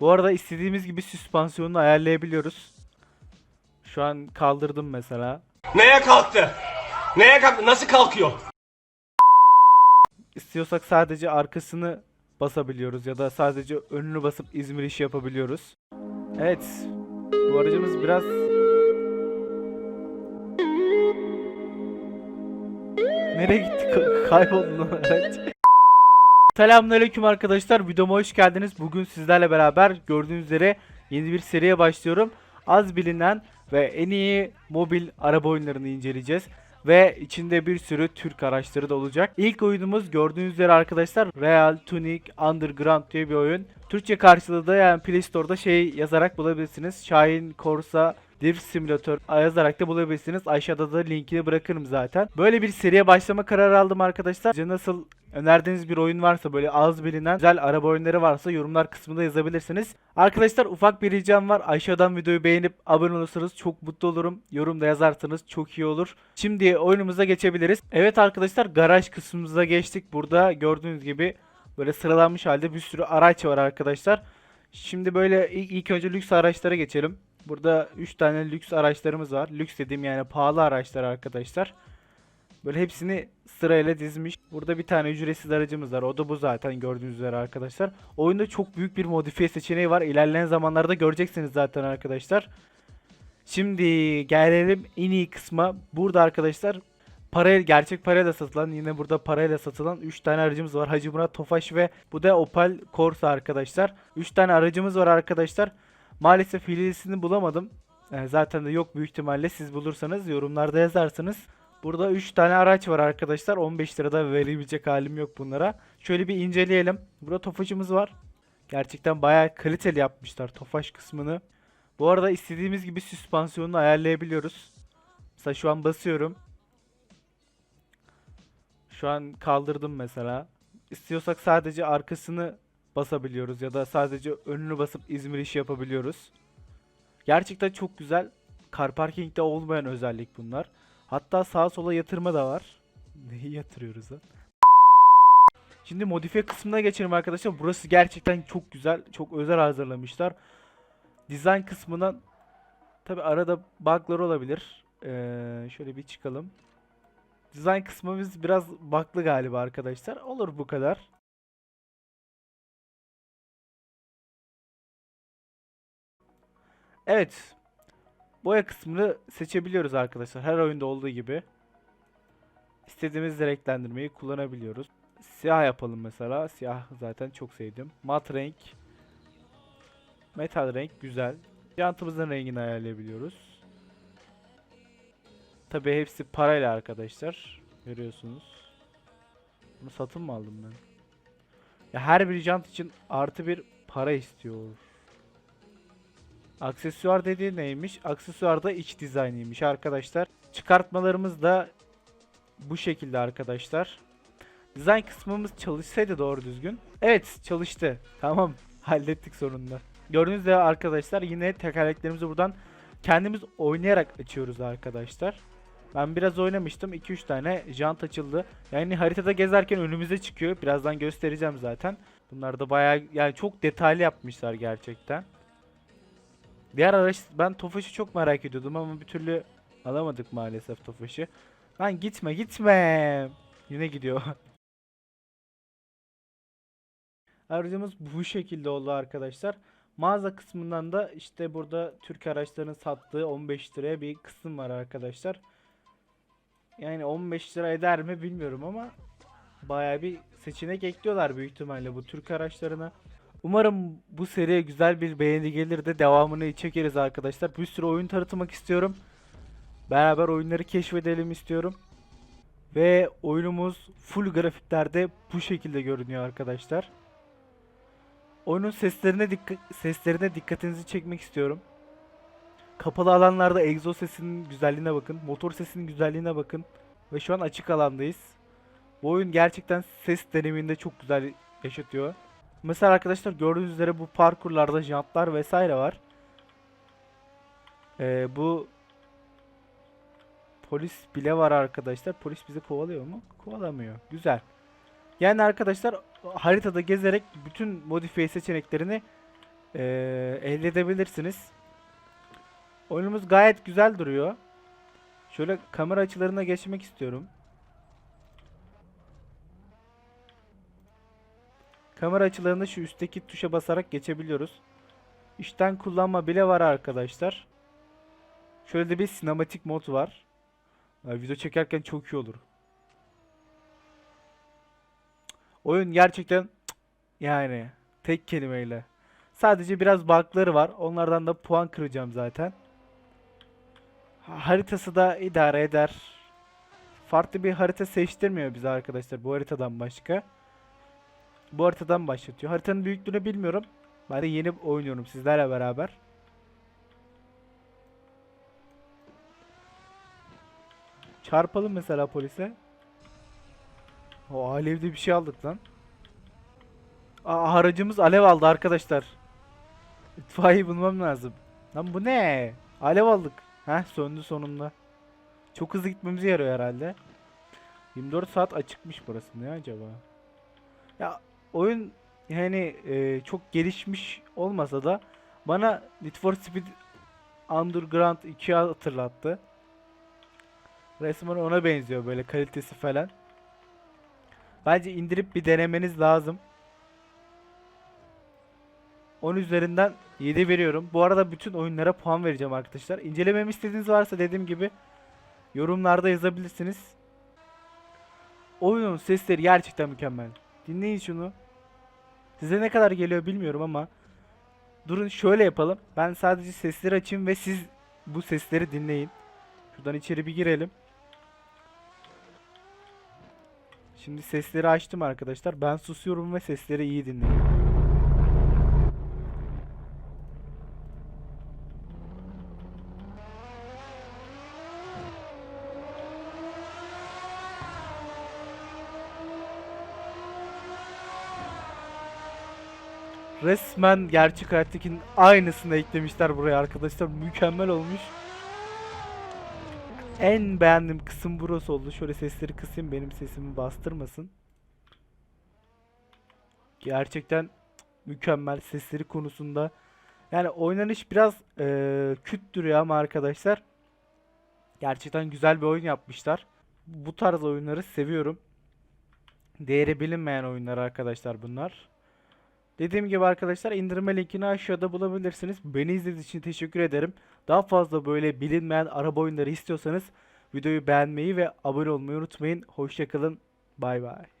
Bu arada istediğimiz gibi süspansiyonunu ayarlayabiliyoruz. Şu an kaldırdım mesela. Neye kalktı? Neye kalktı? Nasıl kalkıyor? İstiyorsak sadece arkasını basabiliyoruz ya da sadece önünü basıp İzmir işi yapabiliyoruz. Evet. Bu aracımız biraz Nereye gitti? Ka- kayboldu araç. Selamünaleyküm arkadaşlar. Videoma hoş geldiniz. Bugün sizlerle beraber gördüğünüz üzere yeni bir seriye başlıyorum. Az bilinen ve en iyi mobil araba oyunlarını inceleyeceğiz. Ve içinde bir sürü Türk araçları da olacak. İlk oyunumuz gördüğünüz üzere arkadaşlar Real Tunic Underground diye bir oyun. Türkçe karşılığı da yani Play Store'da şey yazarak bulabilirsiniz. Şahin Corsa Drift Simulator yazarak da bulabilirsiniz. Aşağıda da linkini bırakırım zaten. Böyle bir seriye başlama kararı aldım arkadaşlar. Size nasıl önerdiğiniz bir oyun varsa böyle az bilinen güzel araba oyunları varsa yorumlar kısmında yazabilirsiniz. Arkadaşlar ufak bir ricam var. Aşağıdan videoyu beğenip abone olursanız çok mutlu olurum. Yorumda yazarsanız çok iyi olur. Şimdi oyunumuza geçebiliriz. Evet arkadaşlar garaj kısmımıza geçtik. Burada gördüğünüz gibi böyle sıralanmış halde bir sürü araç var arkadaşlar. Şimdi böyle ilk önce lüks araçlara geçelim. Burada 3 tane lüks araçlarımız var. Lüks dediğim yani pahalı araçlar arkadaşlar. Böyle hepsini sırayla dizmiş. Burada bir tane ücretsiz aracımız var. O da bu zaten gördüğünüz üzere arkadaşlar. Oyunda çok büyük bir modifiye seçeneği var. İlerleyen zamanlarda göreceksiniz zaten arkadaşlar. Şimdi gelelim en iyi kısma. Burada arkadaşlar parayla gerçek parayla satılan yine burada parayla satılan 3 tane aracımız var. Hacı Murat Tofaş ve bu da Opel Corsa arkadaşlar. 3 tane aracımız var arkadaşlar. Maalesef hilesini bulamadım. Ee, zaten de yok büyük ihtimalle siz bulursanız yorumlarda yazarsınız. Burada 3 tane araç var arkadaşlar. 15 lirada verebilecek halim yok bunlara. Şöyle bir inceleyelim. Burada Tofaş'ımız var. Gerçekten bayağı kaliteli yapmışlar Tofaş kısmını. Bu arada istediğimiz gibi süspansiyonunu ayarlayabiliyoruz. Mesela şu an basıyorum. Şu an kaldırdım mesela. İstiyorsak sadece arkasını basabiliyoruz ya da sadece önünü basıp İzmir işi yapabiliyoruz. Gerçekten çok güzel. Car parking'de olmayan özellik bunlar. Hatta sağa sola yatırma da var. Neyi yatırıyoruz lan? Şimdi modifiye kısmına geçelim arkadaşlar. Burası gerçekten çok güzel. Çok özel hazırlamışlar. Design kısmından tabi arada bug'lar olabilir. Ee, şöyle bir çıkalım. Design kısmımız biraz bug'lı galiba arkadaşlar. Olur bu kadar. Evet. Boya kısmını seçebiliyoruz arkadaşlar. Her oyunda olduğu gibi. İstediğimiz renklendirmeyi kullanabiliyoruz. Siyah yapalım mesela. Siyah zaten çok sevdim. Mat renk. Metal renk güzel. Jantımızın rengini ayarlayabiliyoruz. Tabi hepsi parayla arkadaşlar. Görüyorsunuz. Bunu satın mı aldım ben? Ya her bir jant için artı bir para istiyor. Aksesuar dediği neymiş? Aksesuar da iç dizaynıymış arkadaşlar. Çıkartmalarımız da bu şekilde arkadaşlar. Dizayn kısmımız çalışsaydı doğru düzgün. Evet çalıştı. Tamam hallettik sonunda. Gördüğünüz üzere arkadaşlar yine tekerleklerimizi buradan kendimiz oynayarak açıyoruz arkadaşlar. Ben biraz oynamıştım. 2-3 tane jant açıldı. Yani haritada gezerken önümüze çıkıyor. Birazdan göstereceğim zaten. Bunlar da bayağı yani çok detaylı yapmışlar gerçekten. Diğer araç ben Tofaş'ı çok merak ediyordum ama bir türlü alamadık maalesef Tofaş'ı. Lan gitme gitme. Yine gidiyor. Aracımız bu şekilde oldu arkadaşlar. Mağaza kısmından da işte burada Türk araçlarının sattığı 15 liraya bir kısım var arkadaşlar. Yani 15 lira eder mi bilmiyorum ama baya bir seçenek ekliyorlar büyük ihtimalle bu Türk araçlarına. Umarım bu seriye güzel bir beğeni gelir de devamını çekeriz arkadaşlar. Bir sürü oyun tanıtmak istiyorum. Beraber oyunları keşfedelim istiyorum. Ve oyunumuz full grafiklerde bu şekilde görünüyor arkadaşlar. Oyunun seslerine dikkat seslerine dikkatinizi çekmek istiyorum. Kapalı alanlarda egzoz sesinin güzelliğine bakın. Motor sesinin güzelliğine bakın. Ve şu an açık alandayız. Bu oyun gerçekten ses deneyiminde çok güzel yaşatıyor. Mesela arkadaşlar gördüğünüz üzere bu parkurlarda jantlar vesaire var. Ee, bu polis bile var arkadaşlar. Polis bizi kovalıyor mu? Kovalamıyor. Güzel. Yani arkadaşlar haritada gezerek bütün modifiye seçeneklerini eee, elde edebilirsiniz. Oyunumuz gayet güzel duruyor. Şöyle kamera açılarına geçmek istiyorum. Kamera açılarında şu üstteki tuşa basarak geçebiliyoruz. İşten kullanma bile var arkadaşlar. Şöyle de bir sinematik mod var. Ya, video çekerken çok iyi olur. Oyun gerçekten yani tek kelimeyle. Sadece biraz bug'ları var. Onlardan da puan kıracağım zaten. Ha- Haritası da idare eder. Farklı bir harita seçtirmiyor bize arkadaşlar bu haritadan başka. Bu haritadan başlatıyor. Haritanın büyüklüğünü bilmiyorum. Ben de yeni oynuyorum sizlerle beraber. Çarpalım mesela polise. O alevde bir şey aldık lan. Aa, aracımız alev aldı arkadaşlar. İtfaiye bulmam lazım. Lan bu ne? Alev aldık. Heh söndü sonunda. Çok hızlı gitmemize yarıyor herhalde. 24 saat açıkmış burası. Ne acaba? Ya oyun yani e, çok gelişmiş olmasa da bana Need for Speed Underground 2'yi hatırlattı. Resmen ona benziyor böyle kalitesi falan. Bence indirip bir denemeniz lazım. 10 üzerinden 7 veriyorum. Bu arada bütün oyunlara puan vereceğim arkadaşlar. İncelememi istediğiniz varsa dediğim gibi yorumlarda yazabilirsiniz. Oyunun sesleri gerçekten mükemmel. Dinleyin şunu. Size ne kadar geliyor bilmiyorum ama durun şöyle yapalım. Ben sadece sesleri açayım ve siz bu sesleri dinleyin. Şuradan içeri bir girelim. Şimdi sesleri açtım arkadaşlar. Ben susuyorum ve sesleri iyi dinleyin. Resmen gerçek hayattakinin aynısını eklemişler buraya arkadaşlar. Mükemmel olmuş. En beğendiğim kısım burası oldu. Şöyle sesleri kısayım benim sesimi bastırmasın. Gerçekten mükemmel sesleri konusunda. Yani oynanış biraz eee küt duruyor ama arkadaşlar. Gerçekten güzel bir oyun yapmışlar. Bu tarz oyunları seviyorum. Değeri bilinmeyen oyunlar arkadaşlar bunlar. Dediğim gibi arkadaşlar indirme linkini aşağıda bulabilirsiniz. Beni izlediğiniz için teşekkür ederim. Daha fazla böyle bilinmeyen araba oyunları istiyorsanız videoyu beğenmeyi ve abone olmayı unutmayın. Hoşçakalın. Bay bay.